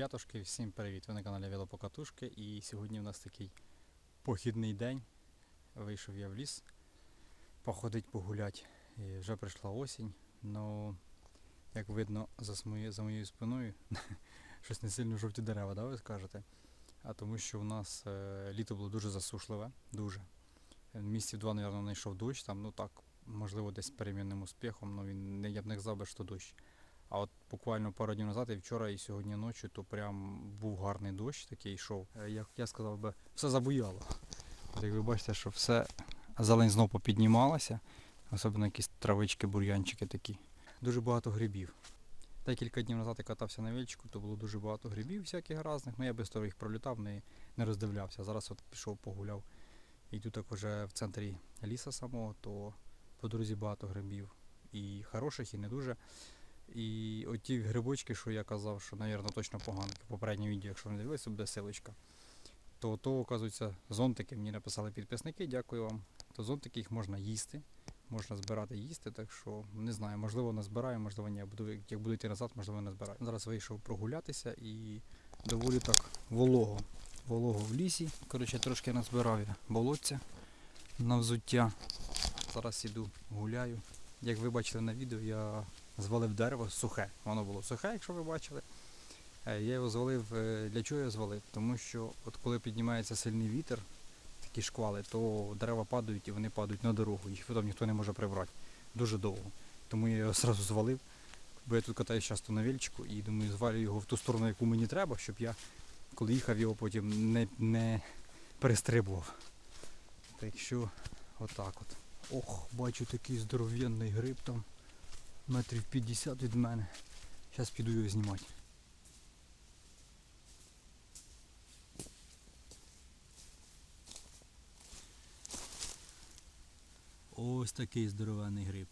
Ребятушки, всім привіт! Ви на каналі Велопокатушки і сьогодні у нас такий похідний день. Вийшов я в ліс походить, погулять. І вже прийшла осінь, але як видно за, смої- за моєю спиною, щось не сильно жовті дерева, да, ви скажете? А тому що у нас е, літо було дуже засушливе, дуже. Місяців два, мабуть, не йшов дощ, там, ну так, можливо, десь перемінним успіхом, але він я б не сказав, би, що дощ. А от буквально пару днів назад, і вчора, і сьогодні ночі, то прям був гарний дощ такий йшов. Е, Як я сказав би, все забуяло. От як ви бачите, що все зелень знов попіднімалася, особливо якісь травички, бур'янчики такі. Дуже багато грибів. Декілька днів назад я катався на вільчику, то було дуже багато грибів всяких різних. Ну я без того їх пролітав, не, не роздивлявся. Зараз от пішов погуляв. І тут так уже в центрі ліса самого, то по дорозі багато грибів. І хороших, і не дуже. І оті грибочки, що я казав, що, мабуть, точно поганки. Попереднє відео, якщо ви не дивилися, буде силочка. То то, оказується, зонтики мені написали підписники, дякую вам. То зонтики їх можна їсти, можна збирати їсти, так що не знаю, можливо назбираю, можливо ні. Буду, як буду йти назад, можливо не збираю. Зараз вийшов прогулятися і доволі так волого. Волого в лісі. Коротше, трошки назбирав я болотця на взуття. Зараз іду, гуляю. Як ви бачили на відео, я звалив дерево сухе. Воно було сухе, якщо ви бачили. Е, Я його звалив. е, Для чого я звалив? Тому що от коли піднімається сильний вітер, такі шквали, то дерева падають і вони падають на дорогу. Їх потім ніхто не може прибрати. Дуже довго. Тому я його одразу звалив. Бо я тут катаюсь часто на вільчику і думаю, звалю його в ту сторону, яку мені треба, щоб я, коли їхав, його потім не, не перестрибував. Так що, отак от. Ох, бачу такий здоров'яний гриб там. Метрів 50 від мене. Зараз піду його знімати. Ось такий здоровенний гриб.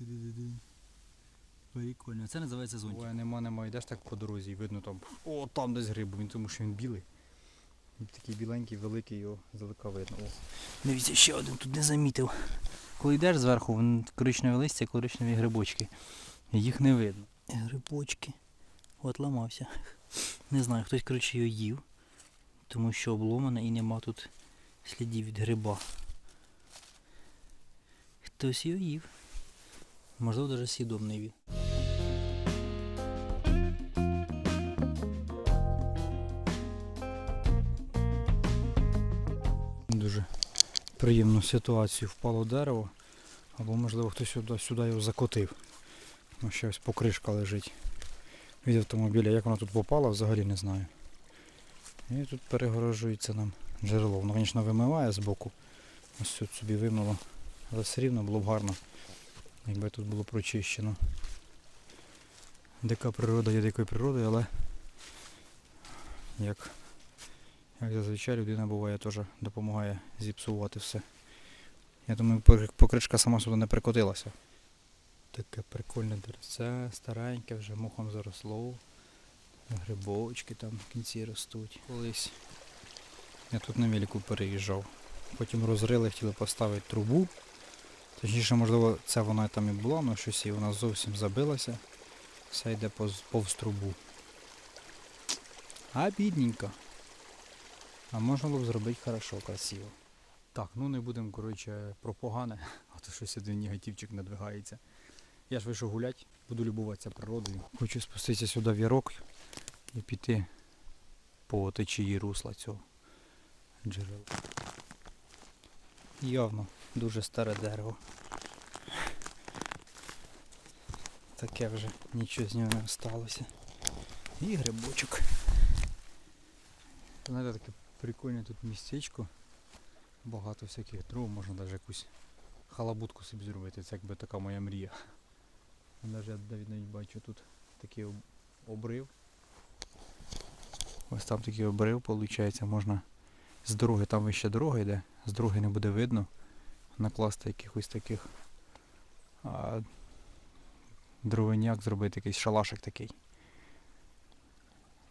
Прикольно. Це називається зонтик. Ой, нема, нема, йдеш так по дорозі і видно там. О, там десь гриб, він тому що він білий. Він такий біленький, великий, його здалека видно. О. Дивіться, ще один тут не замітив. Коли йдеш зверху, коричневе листя, коричневі грибочки. Їх не видно. Грибочки. От ламався. Не знаю, хтось коротше його їв, тому що обломане і нема тут слідів від гриба. Хтось його їв. Можливо, навіть свідомий він. Приємну ситуацію впало дерево, або можливо хтось сюди, сюди його закотив. Ну, ще покришка лежить від автомобіля. Як вона тут попала, взагалі не знаю. І тут перегорожується нам джерело. Воно, звісно, вимиває з боку. Ось тут собі вимило. Але все рівно було б гарно, якби тут було прочищено. Дика природа є дикою природою, але як, як зазвичай людина буває теж допомагає зіпсувати все. Я думаю, пок- покришка сама сюди не прикотилася. Таке прикольне деревце, стареньке, вже мохом заросло. Грибочки там в кінці ростуть. Колись я тут на велику переїжджав. Потім розрили, хотіли поставити трубу. Точніше, можливо, це вона там і була, але щось і вона зовсім забилася. Все йде повз трубу. А бідненько. А можна було б зробити хорошо, красиво. Так, ну не будемо, коротше, про погане, а то щось один негативчик надвигається. Я ж вийшов гуляти, буду любуватися природою. Хочу спуститися сюди в ярок і піти по течії русла цього джерела. Явно дуже старе дерево. Таке вже нічого з нього не сталося. І грибочок. Знаєте, таке прикольне тут містечко. Багато всяких дров, можна навіть якусь халабутку собі зробити. Це якби така моя мрія. Навіть я навіть бачу тут такий обрив. Ось там такий обрив, виходить, можна з дороги, там вище дорога йде, з дороги не буде видно. Накласти якихось таких а, дровиняк, зробити якийсь шалашик такий.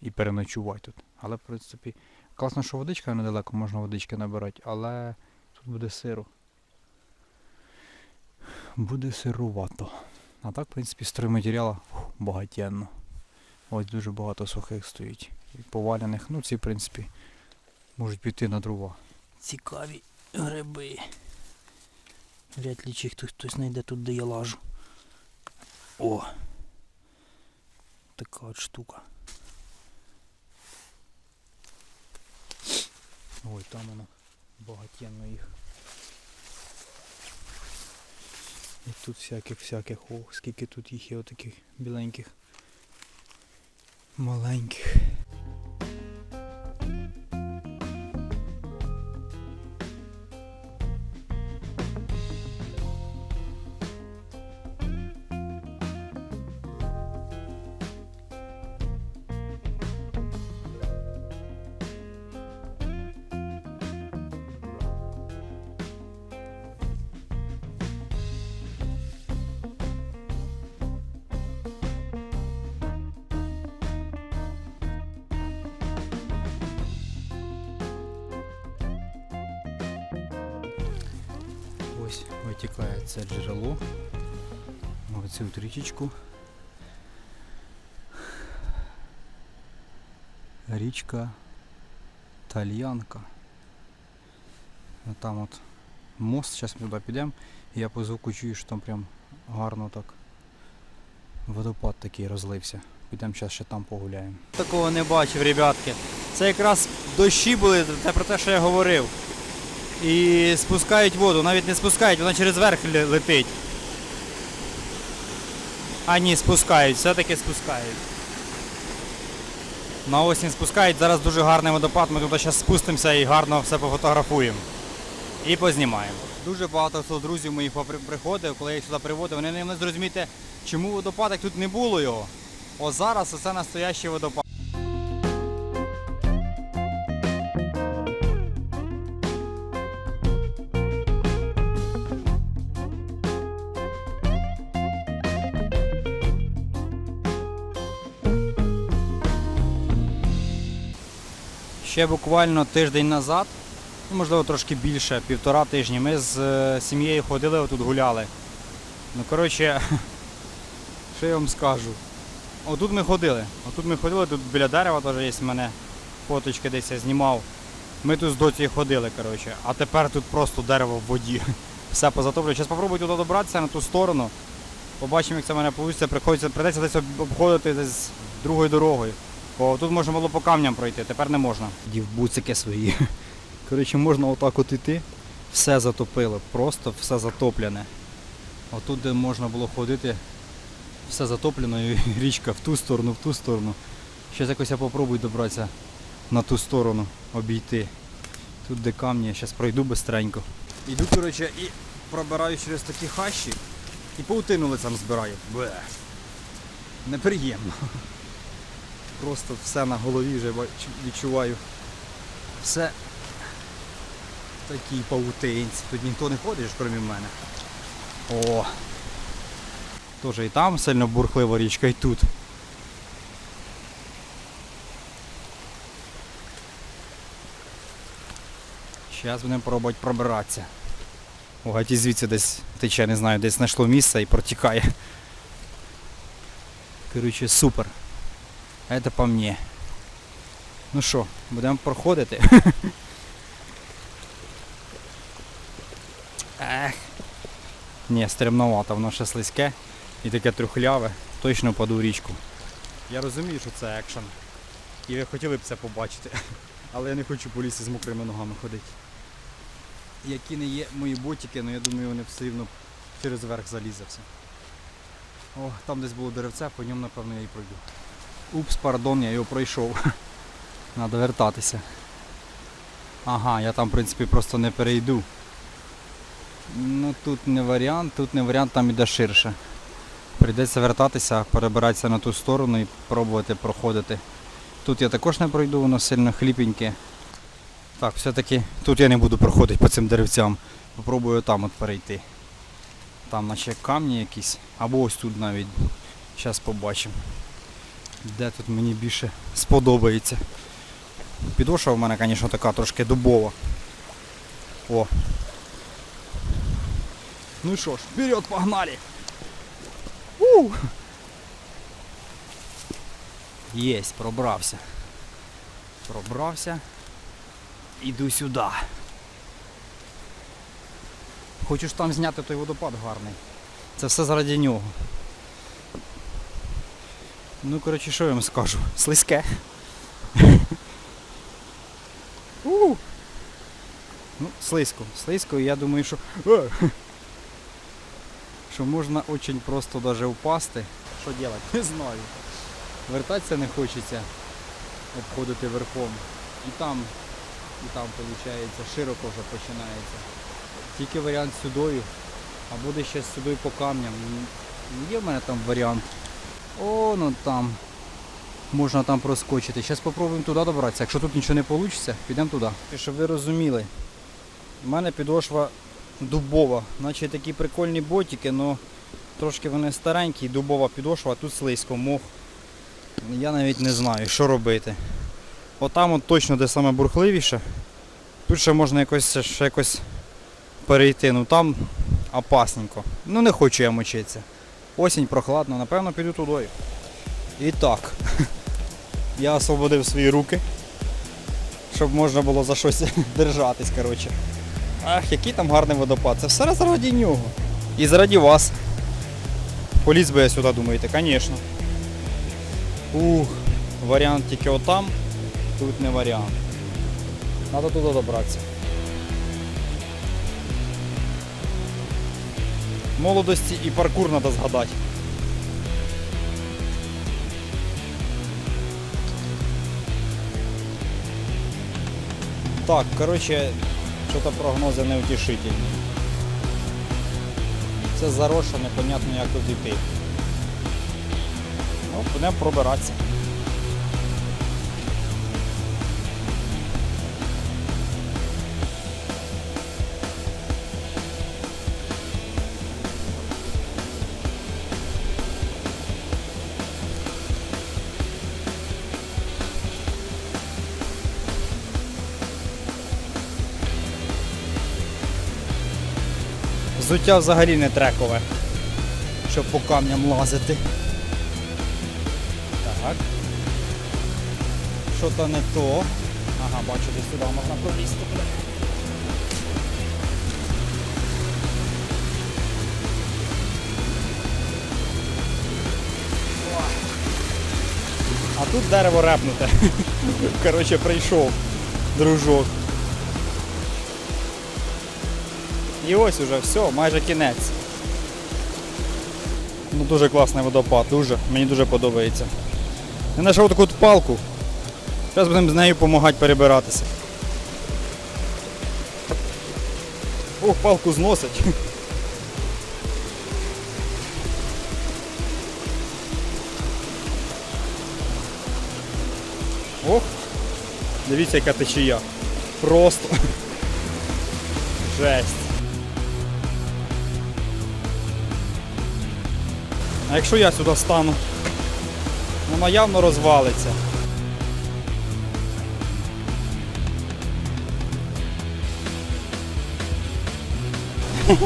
І переночувати тут. Але в принципі, класно, що водичка недалеко, можна водички набирати, але тут буде сиро. Буде сирувато. А так, в принципі, стройматеріалу фух, багатенно. Ось дуже багато сухих стоїть. І поваляних. Ну ці, в принципі, можуть піти на дрова. Цікаві гриби. Вряд ли чи хтось, хтось знайде тут, де я лажу. О! Така от штука. Ой, там воно багатенно їх. І тут всяких всяких. Ох, скільки тут їх є отаких біленьких. Маленьких. Ось витікає це джерело. В цю от річечку. Річка Тальянка. Там от мост, зараз ми туди підемо. Я по звуку чую, що там прям гарно так. Водопад такий розлився. Підемо зараз ще там погуляємо. Такого не бачив, ребятки. Це якраз дощі були, це про те, що я говорив. І спускають воду, навіть не спускають, вона через верх летить. А ні, спускають, все-таки спускають. На осінь спускають, зараз дуже гарний водопад, ми туди зараз спустимося і гарно все пофотографуємо. І познімаємо. Дуже багато хто друзів моїх приходив, коли я їх сюди приводив, вони не могли зрозуміти, чому водопад, як тут не було його. О зараз оце настоящий водопад. Ще буквально тиждень назад, ну, можливо трошки більше, півтора тижні, ми з е, сім'єю ходили, отут гуляли. Ну, коротше, що я вам скажу. Отут ми ходили. Отут ми ходили, тут біля дерева теж є в мене фоточки десь я знімав. Ми тут з доцією ходили, коротше. А тепер тут просто дерево в воді. Все позатоплює. Зараз спробую туди добратися на ту сторону. Побачимо, як це в мене вийде. Приходиться, придеться десь обходити десь другою дорогою. Бо тут можна було по камням пройти, тепер не можна. Дів буцики свої. Коротше, можна отак от іти. Все затопило, просто все затоплене. Отут, де можна було ходити, все затоплено і річка в ту сторону, в ту сторону. Щось якось я попробую добратися на ту сторону, обійти. Тут де камні, я зараз пройду бистренько. Іду, коротше, і пробираю через такі хащі і паутину лицем збираю. Бе. Неприємно. Просто все на голові вже відчуваю. Все в такій паутинці. Тут ніхто не ходить, крім мене. О! Тоже і там сильно бурхлива річка, і тут. Зараз будемо пробувати пробиратися. О, гать і звідси десь тече, не знаю, десь знайшло місце і протікає. Коротше, супер. Это по мне. Ну що, будемо проходити. Ех. Ні, стремновато, воно ще слизьке і таке трухляве. Точно впаду в річку. Я розумію, що це екшен. І ви хотіли б це побачити. Але я не хочу по лісі з мокрими ногами ходити. Які не є мої ботики, але я думаю, вони все рівно через верх залізе все. О, там десь було деревце, по ньому напевно я і пройду. Упс, пардон, я його пройшов. Надо вертатися. Ага, я там в принципі просто не перейду. Ну тут не варіант, тут не варіант, там іде ширше. Прийдеться вертатися, перебиратися на ту сторону і пробувати проходити. Тут я також не пройду, воно сильно хліпеньке. Так, все-таки тут я не буду проходити по цим деревцям. Попробую там от перейти. Там наче камні якісь. Або ось тут навіть. Зараз побачимо. Де тут мені більше сподобається. Підошва в мене, звісно, така трошки дубова. О. Ну що ж, вперед, погнали! У! Єсть, пробрався. Пробрався. Іду сюди. Хочу ж там зняти той водопад гарний. Це все заради нього. Ну, коротше, що я вам скажу? Слизьке. Ну, слизько. Слизько, і я думаю, що. Е! Що можна очень просто даже впасти. Що робити? Не знаю. Вертатися не хочеться обходити верхом. І там, і там виходить, широко вже починається. Тільки варіант сюдою, а буде ще сюди по камням. Є в мене там варіант. О, ну там. Можна там проскочити. Зараз спробуємо туди добратися. Якщо тут нічого не вийде, підемо туди. Щоб ви розуміли, в мене підошва дубова. Наче такі прикольні ботики, але трошки вони старенькі, дубова підошва, тут слизько, мох. Я навіть не знаю, що робити. Отам от точно де саме бурхливіше. Тут ще можна якось, ще якось перейти. Ну там опасненько. Ну не хочу я мочитися. Осінь прохладно, напевно піду туди. І так. Я освободив свої руки, щоб можна було за щось держатись, коротше. Ах, який там гарний водопад. Це все заради нього. І заради вас. Поліз би я сюди, думаєте, звісно. Ух, варіант тільки отам, тут не варіант. Треба туди добратися. Молодості і паркур треба згадати. Так, коротше, що-то прогнози неутішительні. Це заросше, непонятно як тут йти. Ну, будемо пробиратися. Взуття взагалі не трекове, щоб по камням лазити. Так. Що то не то. Ага, бачу, десь сюди можна пролізти. А тут дерево репнуте. Коротше, прийшов дружок. І ось уже все, майже кінець. Ну дуже класний водопад, дуже. Мені дуже подобається. Я знайшов таку палку. Зараз будемо з нею допомагати перебиратися. Ох, палку зносить. Ох, дивіться, яка течія. Просто. Жесть. А якщо я сюди стану, вона явно розвалиться.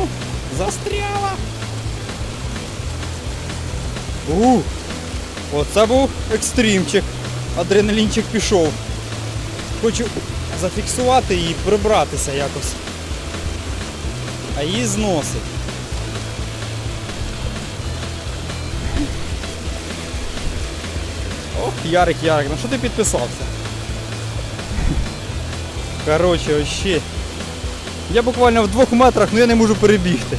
Застряла! У, оце був екстримчик. Адреналінчик пішов. Хочу зафіксувати і прибратися якось. А її зносить. Ярик, Ярик, на що ти підписався? Коротше, вообще. Я буквально в двох метрах, але я не можу перебігти.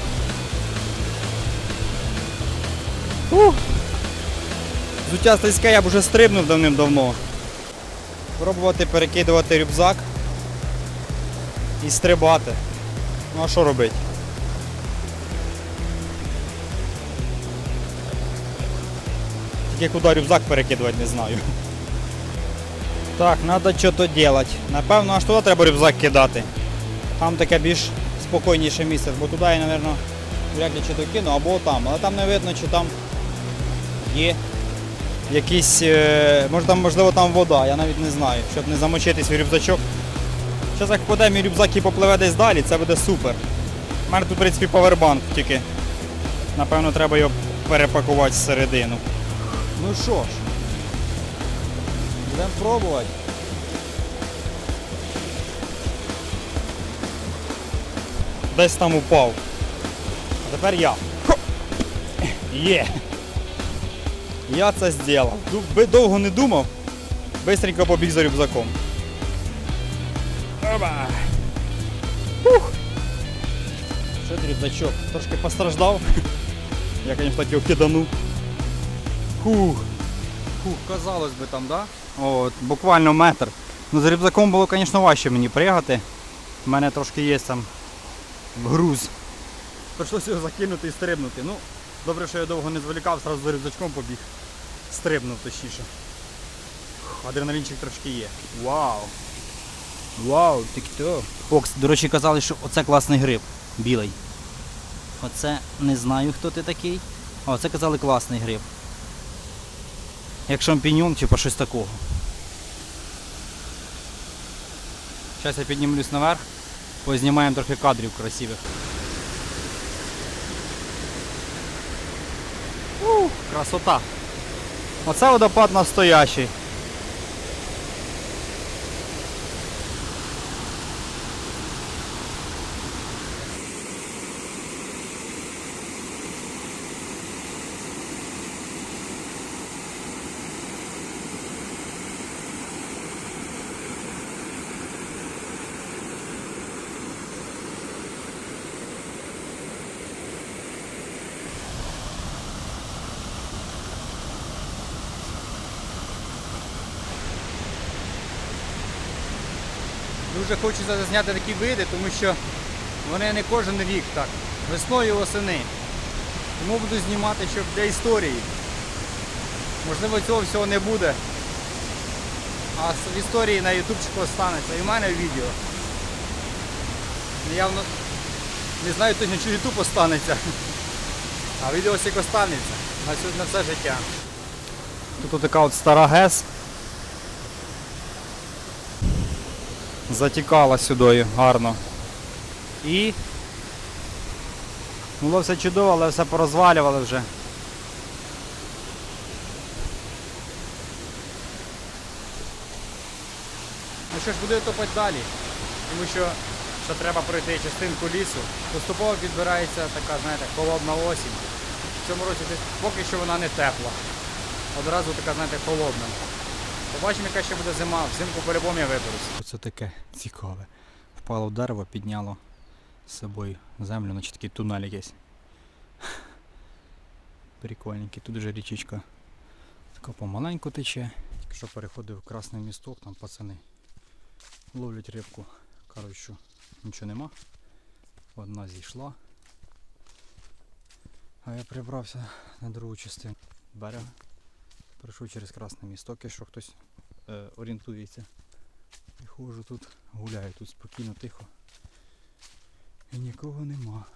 Ух. Зуття слизьке я б уже стрибнув давним-давно. Пробувати перекидувати рюкзак і стрибати. Ну а що робити? Тільки куди рюкзак перекидувати не знаю. Так, треба щось робити. Напевно, аж туди треба рюкзак кидати. Там таке більш спокійніше місце, бо туди я, мабуть, вряд ли чи докину, або там. Але там не видно, чи там є якісь. е, Може там, можливо, там вода, я навіть не знаю, щоб не замочити свій рюкзачок. Зараз як впаде мій рюкзак і попливе десь далі, це буде супер. У мене тут, в принципі, павербанк тільки. Напевно, треба його перепакувати всередину. Ну що ж, Будемо пробувати. Десь там упав. А тепер я. Хо! Є. Я це зробив. Би Довго не думав. Бистренько побіг за рюкзаком. Оба. Ух. Що ти рюкзачок? Трошки постраждав. Я, звісно, так його киданув. Фух. Фух, казалось би там, да? От, буквально метр. Ну, з рюкзаком було, звісно, важче мені пригати. У мене трошки є там груз. Прийшлося його закинути і стрибнути. Ну, добре, що я довго не зволікав, зразу за рюкзачком побіг. Стрибнув точніше. Адреналінчик трошки є. Вау! Вау, ти хто? Окс, до речі, казали, що оце класний гриб. Білий. Оце не знаю, хто ти такий. А оце казали класний гриб. Як шампіньон, типу щось такого. Зараз я піднімлюсь наверх, познімаємо трохи кадрів красивих. Ух, красота. Оце водопад настоящий. Дуже хочеться зазняти такі види, тому що вони не кожен рік так. Весною і восени. Тому буду знімати, щоб для історії. Можливо, цього всього не буде. А в історії на ютубчику останеться. І в мене відео. Явно не знаю точно, чи ютуб останеться. А відео всіх останеться на все життя. Тут така от стара ГЕС. Затікала сюди гарно. І було все чудово, але все порозвалювали вже. Ну що ж, буду я топати далі, тому що ще треба пройти частинку лісу. Поступово підбирається така, знаєте, холодна осінь. В цьому році поки що вона не тепла. Одразу така, знаєте, холодна. Побачимо, яка ще буде зима. Взимку по-любому я виберусь. Оце таке цікаве. Впало в дерево, підняло з собою землю, наче такий тунель якийсь. Прикольненький. Тут вже річечка така помаленьку тече. Тільки що переходив красний місток, там пацани ловлять рибку. Що нічого нема. Одна зійшла. А я прибрався на другу частину берега. Пройшов через красний місток, якщо хтось е, орієнтується. І ходжу тут, гуляю тут спокійно, тихо. І нікого нема.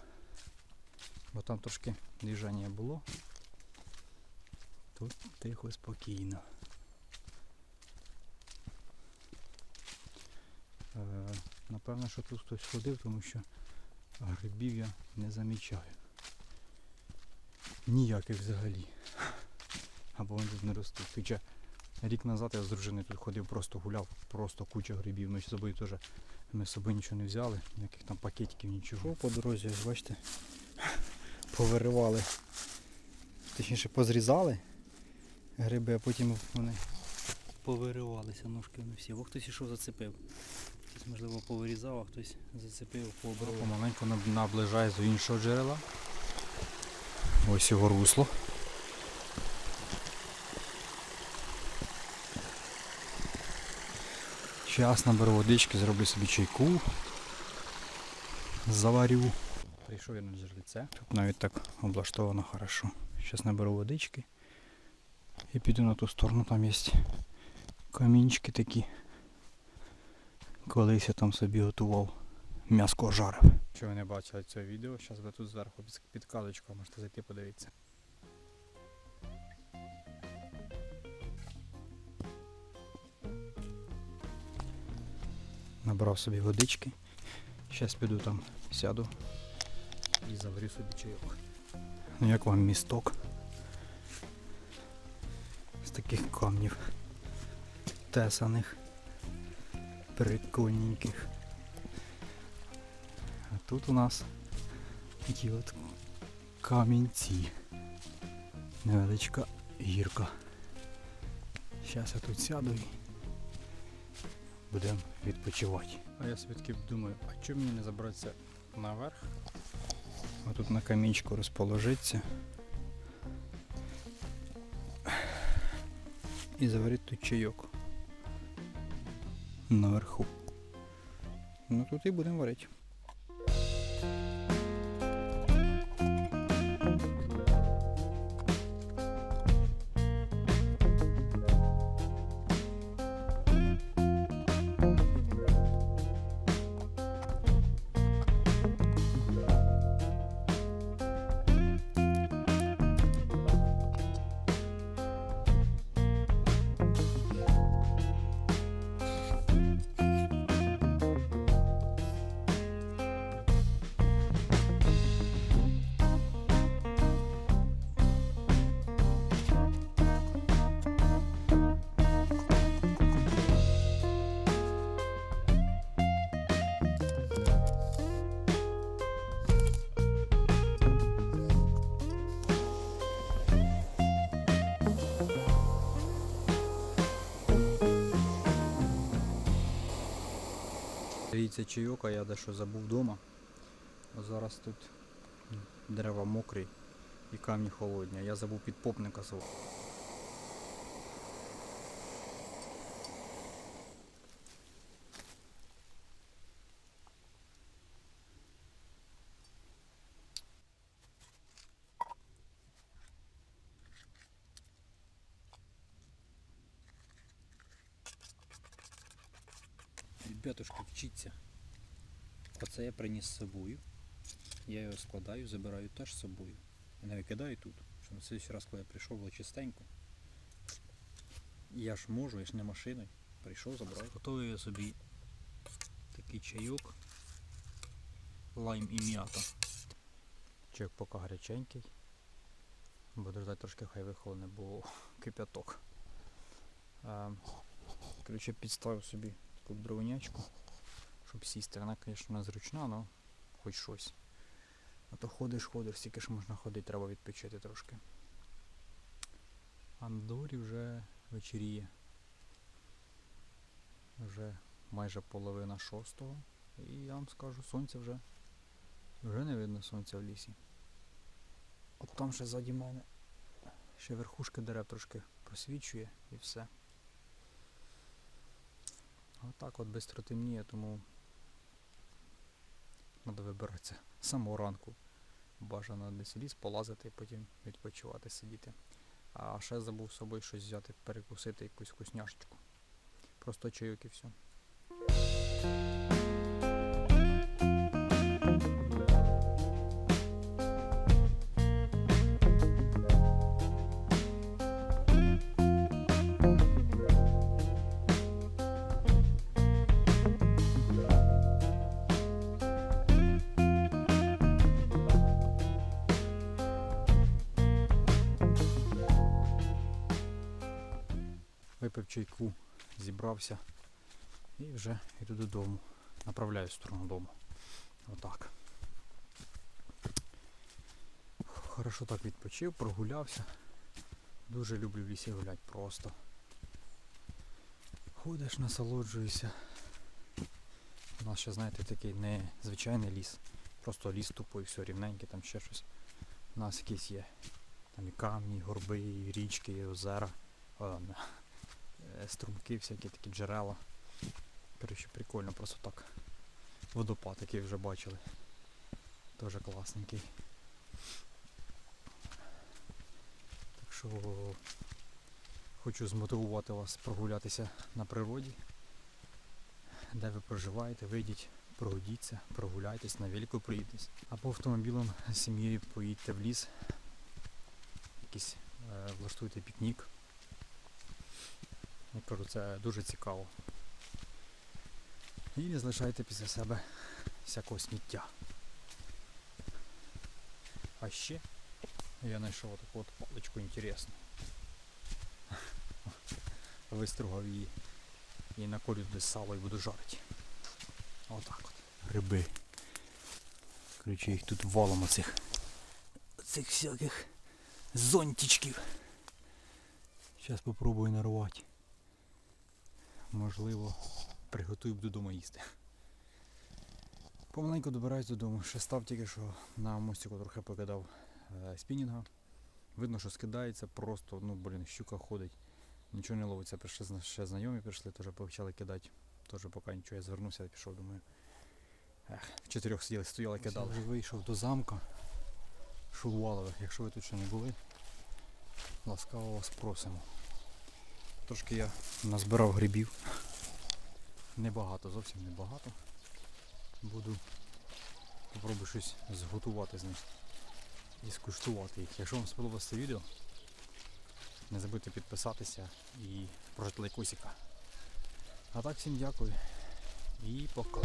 Бо там трошки движення було. Тут тихо, спокійно. Е, напевно, що тут хтось ходив, тому що грибів я не замічаю. Ніяких взагалі. Або вони тут не ростуть. Хоча рік назад я з дружиною тут ходив, просто гуляв, просто куча грибів. Ми з собою теж ми з собою нічого не взяли, ніяких там пакетиків, нічого. По дорозі, бачите, повиривали. Точніше позрізали гриби, а потім вони повиривалися, ножки вони всі. О, хтось ішов зацепив. Хтось, можливо, повирізав, а хтось зацепив, пообрав. Помаленьку наближає до іншого джерела. Ось його русло. Зараз наберу водички, зроблю собі чайку. Заварю. Прийшов я на джерельце. Тут навіть так облаштовано хорошо. Зараз наберу водички. І піду на ту сторону, там є камінчики такі. Колись я там собі готував. М'яско жарив. Якщо ви не бачили це відео, зараз ви тут зверху під підказочку можете зайти подивитися. Набрав собі водички. Зараз піду там сяду і заварю собі чайок. Ну як вам місток? З таких камнів. обтесаних, прикольненьких. А тут у нас такі от камінці. Невеличка гірка. Зараз я тут сяду і будемо відпочивати. А я свідки думаю, а чому мені не забратися наверх? Отут на камінчику розположитися. І заварити тут чайок. Наверху. Ну тут і будемо варити. Дивіться чайок, а я дещо забув вдома. А зараз тут дерева мокрі і камні холодні. Я забув підпопника свого. Ребятушки, вчіться. Оце я приніс з собою. Я його складаю, забираю теж з собою. І не викидаю тут. Що на следующий раз, коли я прийшов, було чистенько. Я ж можу, я ж не машиною. Прийшов, забрав. Готую я собі такий чайок. Лайм і м'ята. Чайок поки гаряченький. Буду ждати трошки хай вихолоне, бо кипяток. А, коротше, підставив собі таку дровинячку, щоб сісти. Вона, звісно, незручна, але хоч щось. А то ходиш, ходиш, стільки ж можна ходити, треба відпочити трошки. А на дворі вже вечеріє. Вже майже половина шостого. І я вам скажу, сонця вже. Вже не видно сонця в лісі. От там ще ззаді мене. Ще верхушка дерев трошки просвічує і все. Отак от швидко темніє, тому треба вибиратися з самого ранку. Бажано десь ліс полазити, потім відпочивати, сидіти. А ще забув з собою щось взяти, перекусити якусь вкусняшечку. Просто чайок і все. Випив чайку, зібрався і вже йду додому. Направляюсь в сторону дому. Отак. Хорошо так відпочив, прогулявся. Дуже люблю в лісі гуляти просто. Ходиш, насолоджуєшся. У нас ще, знаєте, такий не звичайний ліс. Просто ліс тупий, все рівненький, там ще щось. У нас якісь є. Там і камні, і горби, і річки, і озера. О, струмки, всякі такі джерела. Коротше, прикольно, просто так. Водопад, який вже бачили. Теж класненький. Так що хочу змотивувати вас прогулятися на природі. Де ви проживаєте, вийдіть, прогудіться, прогуляйтесь, на велику приїдьтесь. Або автомобілем з сім'єю поїдьте в ліс, якийсь е, влаштуйте пікнік. Я кажу, це дуже цікаво. І не залишайте після себе всякого сміття. А ще я знайшов таку от паличку інтересну. Вистругав її І наколю туди сало і буду жарити. Отак от. Гриби. Коротше, їх тут валом оцих. Оцих всяких зонтичків. Зараз попробую нарвати. Можливо, приготую буду дома їсти. Помаленьку добираюсь додому. Ще став тільки що на мостику трохи покидав е, спінінга. Видно, що скидається, просто, ну блін, щука ходить. Нічого не ловиться. Прийшли ще знайомі прийшли, теж почали кидати. Теж поки нічого, я звернувся і пішов, думаю. Ех, в чотирьох сиділи, стояли, кидали. Вже вийшов до замка Шулвалових. Якщо ви тут ще не були, ласкаво вас просимо. Трошки я назбирав грибів. Небагато, зовсім небагато. Буду попробую щось зготувати з них і скуштувати їх. Якщо вам сподобалося це відео, не забудьте підписатися і прожати лайкосика. А так всім дякую і пока.